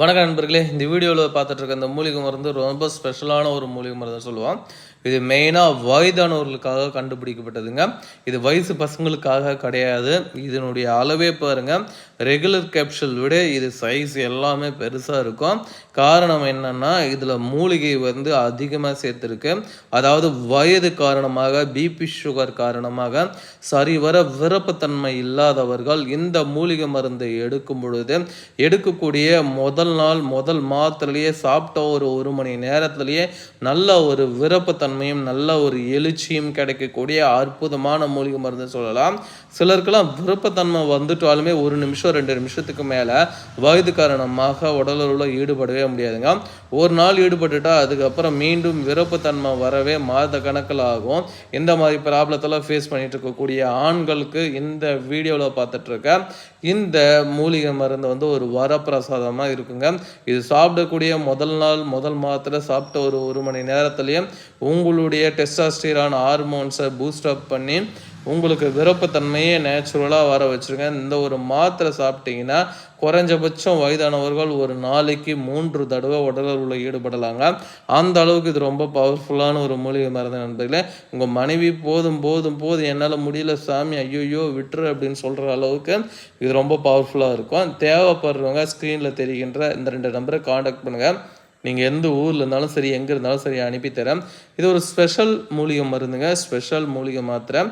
வணக்கம் நண்பர்களே. இந்த வீடியோவில் பார்த்துட்டு இருக்க இந்த மூலிகை மருந்து ரொம்ப ஸ்பெஷலான ஒரு மூலிகை மருந்து சொல்லுவோம். இது மெயினாக வயதானவர்களுக்காக கண்டுபிடிக்கப்பட்டதுங்க. இது வயசு பசங்களுக்காக கிடையாது. இதனுடைய அளவே பாருங்க. ரெகுலர் கேப்சூல் விட இது சைஸ் எல்லாமே பெருசாக இருக்கும். காரணம் என்னென்னா இதில் மூலிகை வந்து அதிகமாக சேர்த்துருக்கு. அதாவது வயது காரணமாக பிபி சுகர் காரணமாக சரிவர விருப்பத்தன்மை இல்லாதவர்கள் இந்த மூலிகை மருந்தை எடுக்கும் பொழுது எடுக்கக்கூடிய முதல் நாள் முதல் மாதத்துலேயே சாப்பிட்ட ஒரு ஒரு மணி நேரத்துலேயே நல்ல ஒரு தன்மையும் நல்ல ஒரு எழுச்சியும் கிடைக்கக்கூடிய அற்புதமான மூலிகை மருந்து சொல்லலாம். சிலருக்கெல்லாம் விருப்பத்தன்மை வந்துட்டாலுமே ஒரு நிமிஷம் ரெண்டு நிமிஷத்துக்கு மேலே வயது காரணமாக உடலுறவில் ஈடுபடவே முடியாதுங்க. ஒரு நாள் ஈடுபட்டுட்டா அதுக்கப்புறம் மீண்டும் விருப்பத்தன்மை வரவே மாத கணக்கில் ஆகும் இந்த மாதிரி ப்ராப்ளத்தெல்லாம் ஃபேஸ் பண்ணிட்டு இருக்கக்கூடிய ஆண்களுக்கு இந்த வீடியோவில் பார்த்துட்டு இந்த மூலிகை மருந்து வந்து ஒரு வரப்பிரசாதமாக இருக்குங்க. இது சாப்பிடக்கூடிய முதல் நாள் முதல் மாத்திரை சாப்பிட்ட ஒரு ஒரு மணி நேரத்துலேயும் நேரத்துலேயே உங்களுடைய டெஸ்டாஸ்டிரான் ஹார்மோன்ஸை பூஸ்ட் அப் பண்ணி உங்களுக்கு விருப்பத்தன்மையே நேச்சுரலாக வர வச்சுருங்க. இந்த ஒரு மாத்திரை சாப்பிட்டீங்கன்னா குறைஞ்சபட்சம் வயதானவர்கள் ஒரு நாளைக்கு மூன்று தடவை உடலில் உள்ள ஈடுபடலாங்க. அந்த அளவுக்கு இது ரொம்ப பவர்ஃபுல்லான ஒரு மூலிகை மருந்து நண்பர்களே. உங்கள் மனைவி போதும் போதும் போதும் என்னால் முடியல சாமி ஐயோயோ விட்டுரு அப்படின்னு சொல்கிற அளவுக்கு இது ரொம்ப பவர்ஃபுல்லாக இருக்கும். தேவைப்படுறவங்க ஸ்க்ரீனில் தெரிகின்ற இந்த ரெண்டு நம்பரை காண்டாக்ட் பண்ணுங்கள் நீங்கள் எந்த ஊரில் இருந்தாலும் சரி எங்கே இருந்தாலும் சரி அனுப்பித்தரேன் இது ஒரு ஸ்பெஷல் மூலிகை மருந்துங்க. ஸ்பெஷல் மூலிகை மாத்திரை.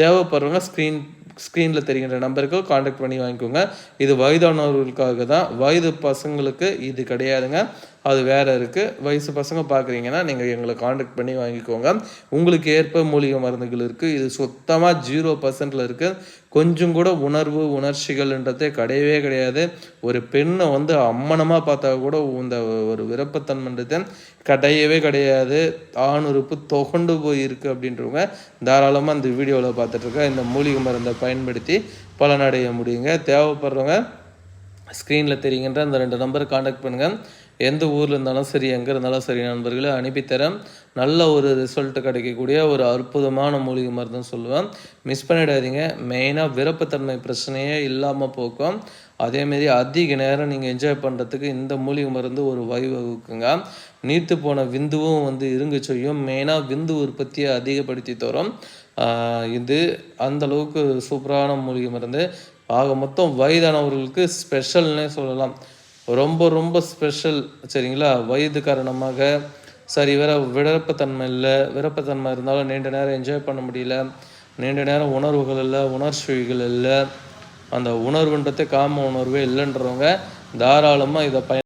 தேவைப்படுறவங்க ஸ்க்ரீன் ஸ்க்ரீனில் தெரிகின்ற நம்பருக்கு காண்டாக்ட் பண்ணி வாங்கிக்கோங்க. இது வயதானவர்களுக்காக தான். வயது பசங்களுக்கு இது கிடையாதுங்க. அது வேறு இருக்குது வயசு பசங்க பார்க்குறீங்கன்னா நீங்கள் எங்களை காண்டாக்ட் பண்ணி வாங்கிக்கோங்க. உங்களுக்கு ஏற்ப மூலிகை மருந்துகள் இருக்குது இது சுத்தமாக ஜீரோ பர்சன்டில் இருக்குது கொஞ்சம் கூட உணர்வு உணர்ச்சிகள்ன்றதே கிடையவே கிடையாது. ஒரு பெண்ணை வந்து அம்மனமாக பார்த்தா கூட இந்த ஒரு விருப்பத்தன்மைன்றது கிடையவே கிடையாது. ஆணுறுப்பு தொகண்டு போயிருக்கு அப்படின்றவங்க தாராளமாக இந்த வீடியோவில் பார்த்துட்ருக்கேன் இந்த மூலிகை மருந்தை பயன்படுத்தி பலனடைய முடியுங்க. தேவைப்படுறவங்க ஸ்க்ரீனில் தெரியுங்கன்ற அந்த ரெண்டு நம்பரை காண்டாக்ட் பண்ணுங்கள் எந்த ஊரில் இருந்தாலும் சரி எங்கே இருந்தாலும் சரி நண்பர்களே அனுப்பித்தரேன் நல்ல ஒரு ரிசல்ட் கிடைக்கக்கூடிய ஒரு அற்புதமான மூலிகை மருந்துன்னு சொல்லுவேன். மிஸ் பண்ணிடாதீங்க. மெயினாக விருப்பத்தன்மை பிரச்சனையே இல்லாமல் போக்கும். அதேமாரி அதிக நேரம் நீங்கள் என்ஜாய் பண்ணுறதுக்கு இந்த மூலிகை மருந்து ஒரு வழிவகுக்குங்க. நீர்த்து போன விந்துவும் வந்து இருங்க செய்யும். மெயினாக விந்து உற்பத்தியை அதிகப்படுத்தி தரும். இது அந்த அளவுக்கு சூப்பரான மூலிகை மருந்து. ஆக மொத்தம் வயதானவர்களுக்கு ஸ்பெஷல்னே சொல்லலாம். ரொம்ப ரொம்ப ஸ்பெஷல் சரிங்களா? வயது காரணமாக சரி வேற விடப்பத்தன்மை இல்லை. விருப்பத்தன்மை இருந்தாலும் நீண்ட நேரம் என்ஜாய் பண்ண முடியல. நீண்ட நேரம் உணர்வுகள் இல்லை உணர்ச்சிகள் இல்லை. அந்த உணர்வுன்றதே காம உணர்வே இல்லைன்றவங்க தாராளமாக இதை பயன்